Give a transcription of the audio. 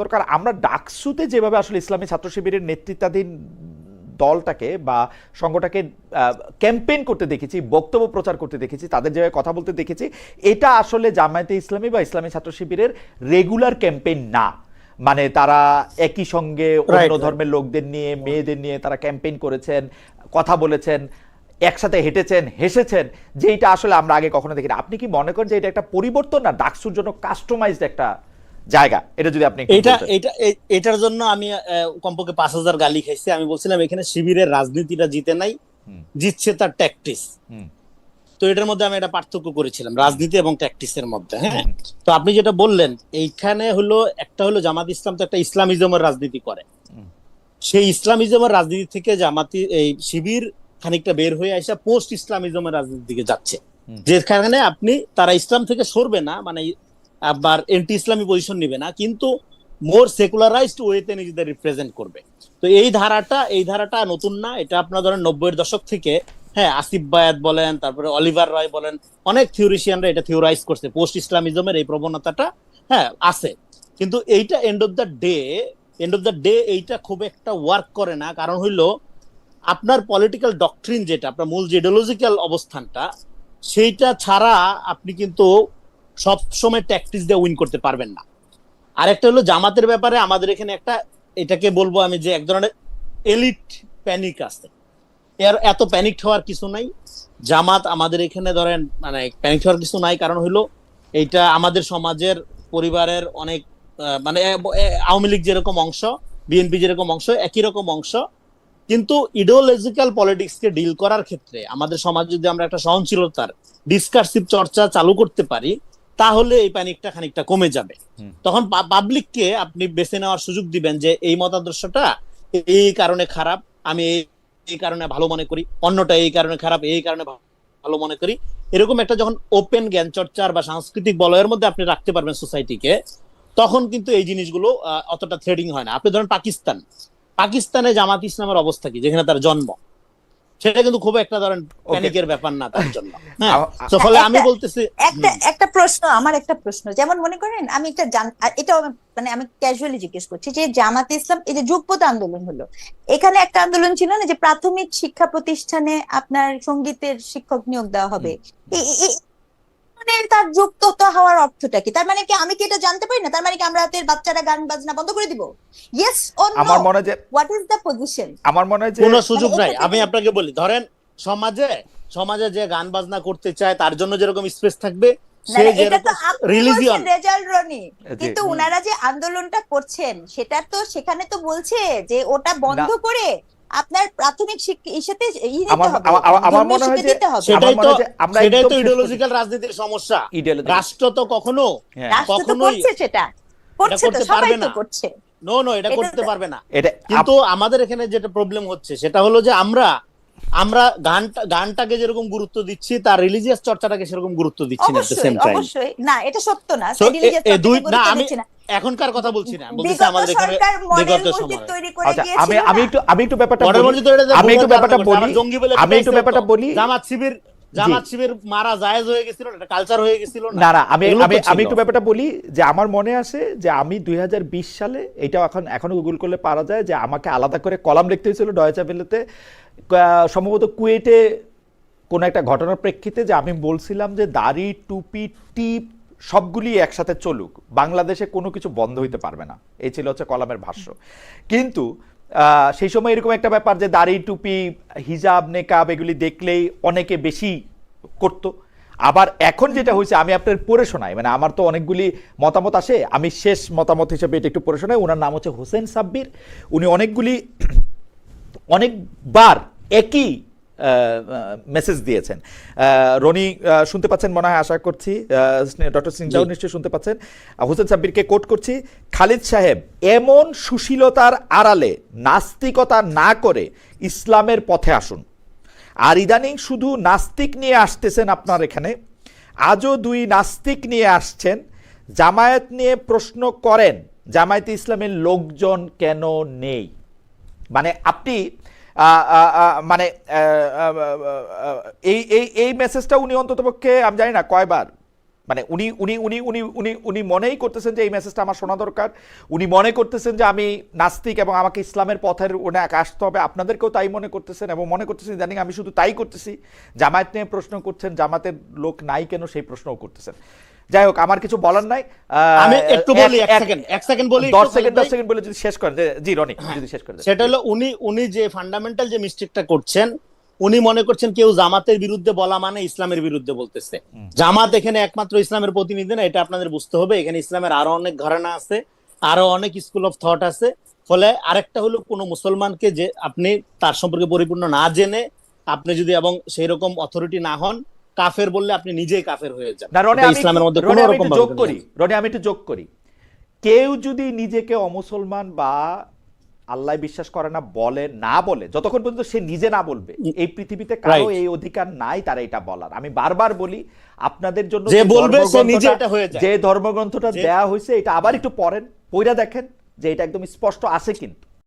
দরকার। আমরা ডাকসুতে যেভাবে আসলে ইসলামী ছাত্র শিবিরের নেতৃত্বাধীন দলটাকে বা সংঘটাকে ক্যাম্পেইন করতে দেখেছি বক্তব্য প্রচার করতে দেখেছি তাদের যেভাবে কথা বলতে দেখেছি এটা আসলে জামায়াতে ইসলামী বা ইসলামী ছাত্র শিবিরের রেগুলার ক্যাম্পেইন না। মানে তারা একই সঙ্গে অন্য ধর্মের লোকদের নিয়ে মেয়েদের নিয়ে তারা ক্যাম্পেইন করেছেন কথা বলেছেন একসাথে হেঁটেছেন হেসেছেন যে এটা আসলে আমরা আগে কখনো দেখিনি। আপনি কি মনে করেন যে এটা একটা পরিবর্তন না ডাকসুর জন্য কাস্টমাইজড একটা জায়গা এটা যদি আপনি এটা এটা এটার জন্য আমি কমপক্ষে পাঁচ হাজার গালি খাইছি। আমি বলছিলাম এখানে শিবিরের রাজনীতিটা জিতে নাই জিতছে তার ট্যাকটিস তো এটার মধ্যে আমি একটা পার্থক্য করেছিলাম রাজনীতি এবং ট্যাকটিসের মধ্যে হ্যাঁ? তো আপনি যেটা বললেন এইখানে হলো একটা হলো জামাত ইসলাম তো একটা ইসলামিজমের রাজনীতি করে। সেই ইসলামিজমের রাজনীতি থেকে জামাতি এই শিবির খানিকটা বের হয়ে আসা পোস্ট ইসলামিজমের রাজনীতির দিকে যাচ্ছে। যেখানে আপনি তারা ইসলাম থেকে সরবে না মানে আবার এন্টি ইসলামী পজিশন নিবে না, কিন্তু মোর সেকুলারাইজড ওয়েতে নিজেদের রিপ্রেজেন্ট করবে। তো এই ধারাটা এই ধারাটা নতুন না, এটা আপনার ধরেন নব্বইয়ের দশক থেকে হ্যাঁ আসিফ বায়াত বলেন, তারপরে অলিভার রয় বলেন, অনেক থিওরিশিয়ানরা এটা থিওরাইজ করছে পোস্ট ইসলামিজমের এই প্রবণতাটা হ্যাঁ আছে। কিন্তু এইটা end of the day end of the day এইটা খুব একটা ওয়ার্ক করে না, কারণ হইল আপনার পলিটিক্যাল ডকট্রিন যেটা, আপনার মূল যে ইডিওলজিক্যাল অবস্থানটা, সেইটা ছাড়া আপনি কিন্তু সব সময় ট্যাকটিস দিয়ে উইন করতে পারবেন না। আরেকটা হলো জামাতের ব্যাপারে আমাদের এখানে একটা, এটাকে বলব আমি যে এক ধরনের এলিট প্যানিক আছে। এর এত প্যানিক হওয়ার কিছু নাই। জামাত আমাদের এখানে ধরেন মানে প্যানিক হওয়ার কিছু নাই, কারণ হলো এইটা আমাদের সমাজের, পরিবারের অনেক মানে আওয়ামী লীগ যেরকম অংশ বিএনপি যেরকম অংশ, একই রকম অংশ। কিন্তু ইডিওলজিক্যাল পলিটিক্সকে ডিল করার ক্ষেত্রে আমাদের সমাজ যদি আমরা একটা সহনশীলতার ডিসকার্সিভ চর্চা চালু করতে পারি তাহলে এই প্যানিকটা খানিকটা কমে যাবে। তখন পাবলিককে আপনি বেছে নেওয়ার সুযোগ দিবেন যে এই মতাদর্শটা এই কারণে খারাপ আমি এই- এই কারণে ভালো মনে করি অন্যটা এই কারণে খারাপ এই কারণে ভালো মনে করি। এরকম একটা যখন ওপেন জ্ঞান চর্চার বা সাংস্কৃতিক বলয়ের মধ্যে আপনি রাখতে পারবেন সোসাইটিকে তখন কিন্তু এই জিনিসগুলো অতটা থ্রেডিং হয় না। আপনি ধরেন পাকিস্তান। পাকিস্তানে জামাত ইসলামের অবস্থা কি? যেখানে তার জন্ম। সেটা কিন্তু খুব একটা ধরেন প্যানিকের ব্যাপার না তার জন্য। হ্যাঁ তো ফলে আমি বলতেছি একটা একটা প্রশ্ন আমার একটা প্রশ্ন যেমন মনে করেন আমি একটা জান আর মানে আমি ক্যাজুয়ালি জিজ্ঞেস করছি যে জামাতে ইসলাম এই যে যুগপথ আন্দোলন হলো এখানে একটা আন্দোলন ছিল না যে প্রাথমিক শিক্ষা প্রতিষ্ঠানে আপনার সঙ্গীতের শিক্ষক নিয়োগ দেওয়া হবে? মানে তার যুক্ত হওয়ার অর্থটা কি? তার মানে কি আমি কি এটা জানতে পারি না? তার মানে কি আমরা রাতের বাচ্চারা গান বাজনা বন্ধ করে দিব? ইয়েস ও আমার মনে হয় যে হোয়াট ইজ দ্য পজিশন আমার মনে হয় যে কোনো সুযোগ মানে নাই। আমি আপনাকে বলি ধরেন সমাজে সমাজে যে গান বাজনা করতে চায় তার জন্য যেরকম স্পেস থাকবে জি। কিন্তু। উনারা যে আন্দোলনটা করছেন সেটা তো সেখানে তো বলছে যে ওটা বন্ধ করে আপনার প্রাথমিক ইসাতে আমার- মনে হয় যে সেটাই তো আমরা সেটাই তো ইডিওলজিক্যাল রাজনীতির সমস্যা। রাষ্ট্র তো কখনো হ্যাঁ। রাষ্ট্র তো কখনোই করছে সেটা। করছে তো করতে সবাই পারবে তো না। করছে। নো নো এটা এটা করতে পারবে না। এটা কিন্তু আমাদের এখানে যেটা প্রবলেম হচ্ছে সেটা হলো যে আমরা আমরা গানটা গানটাকে যেরকম গুরুত্ব দিচ্ছি তার রিলিজিয়াস চর্চাটাকে সেরকম গুরুত্ব দিচ্ছি না সেম টাইম অবশ্যই না এটা সত্য না। দুই- না, আমি এখনকার কথা বলছি না। বলছি আমাদের এখানে বিগত সময়। আচ্ছা আমি আমি একটু আমি একটু ব্যাপারটা আমি একটু ব্যাপারটা বলে। আমি একটু ব্যাপারটা বলি। জামাত শিবির জামাত শিবির মারা জায়েজ হয়ে গেছিল এটা কালচার হয়ে গেছিল না? না আমি আমি আমি একটু ব্যাপারটা বলি যে আমার মনে আছে যে আমি দুই সালে এটাও এখন এখনও গুগল করলে পারা যায় যে আমাকে আলাদা করে কলাম লিখতে হয়েছিল ডয়চা ভেলেতে সম্ভবত কুয়েটে কোনো একটা ঘটনার প্রেক্ষিতে যে আমি বলছিলাম যে দাড়ি টুপি টিপ সবগুলি একসাথে চলুক বাংলাদেশে কোনো কিছু বন্ধ হইতে পারবে না। এই ছিল হচ্ছে কলামের ভাষ্য। কিন্তু সেই সময় এরকম একটা ব্যাপার যে দাড়ি, টুপি, হিজাব, নেকাব এগুলি দেখলেই অনেকে বেশি করত। আবার এখন যেটা হয়েছে, আমি আপনার পড়ে শোনাই মানে আমার তো অনেকগুলি মতামত আসে। আমি শেষ মতামত হিসেবে এটা একটু পড়ে শোনাই। ওনার নাম হচ্ছে হোসেন সাব্বির। উনি অনেকগুলি, অনেকবার একই মেসেজ দিয়েছেন। রনি শুনতে পাচ্ছেন মনে হয় আশা করছি ডক্টর সিংজাও। নিশ্চয়ই শুনতে পাচ্ছেন। হোসেন সাব্বিরকে কোট করছি খালিদ সাহেব এমন সুশীলতার আড়ালে নাস্তিকতা না করে ইসলামের পথে আসুন। আর ইদানিং শুধু নাস্তিক নিয়ে আসতেছেন আপনার এখানে আজও দুই নাস্তিক নিয়ে আসছেন জামায়াত নিয়ে প্রশ্ন করেন জামায়াতে ইসলামের লোকজন কেন নেই? মানে আপনি মানে এই এই এই মেসেজটা উনি অন্ততপক্ষে, আমি জানি না, কয়বার? মানে উনি উনি উনি উনি উনি উনি মনেই করতেছেন যে এই মেসেজটা আমার শোনা দরকার। উনি মনে করতেছেন যে আমি নাস্তিক এবং আমাকে ইসলামের পথের উনি আসতে হবে। আপনাদেরকেও তাই মনে করতেছেন এবং মনে করতেছেন জানি আমি শুধু তাই করতেছি। জামায়াত নিয়ে প্রশ্ন করছেন, জামাতের লোক নাই কেন সেই প্রশ্নও করতেছেন। যাই হোক আমার কিছু বলার নাই। আমি একটু বলি এক সেকেন্ড এক সেকেন্ড বলি দশ একটু সেকেন্ড খালিদ দশ ভাই। সেকেন্ড বলে যদি শেষ করেন জি রনি যদি শেষ করে সেটা হলো উনি উনি যে ফান্ডামেন্টাল যে মিস্টেকটা করছেন উনি মনে করছেন কেউ জামাতের বিরুদ্ধে বলা মানে ইসলামের বিরুদ্ধে বলতেছে। জামাত এখানে একমাত্র ইসলামের প্রতিনিধি না এটা আপনাদের বুঝতে হবে। এখানে ইসলামের আরও অনেক ঘরানা আছে আরও অনেক স্কুল অফ থট আছে। ফলে আরেকটা হলো কোনো মুসলমানকে যে আপনি তার সম্পর্কে পরিপূর্ণ না জেনে আপনি যদি এবং সেই রকম অথরিটি না হন কাফের বললে আপনি নিজেই কাফের হয়ে যান। ইসলামের মধ্যে কোনো রকম যোগ করি রনি আমি একটু যোগ করি। কেউ যদি নিজেকে অমুসলমান বা আল্লাহ বিশ্বাস করে না বলে না বলে যতক্ষণ পর্যন্ত সে নিজে না বলবে এই পৃথিবীতে কারও এই অধিকার নাই তারা এটা বলার। আমি বারবার বলি আপনাদের জন্য যে বলবে সে ধর্মগ্রন্থটা- নিজে এটা হয়ে যায়। যে ধর্মগ্রন্থটা দেয়া হয়েছে এটা আবার একটু পড়েন পইরা দেখেন যে এটা একদম স্পষ্ট আছে কিন্তু।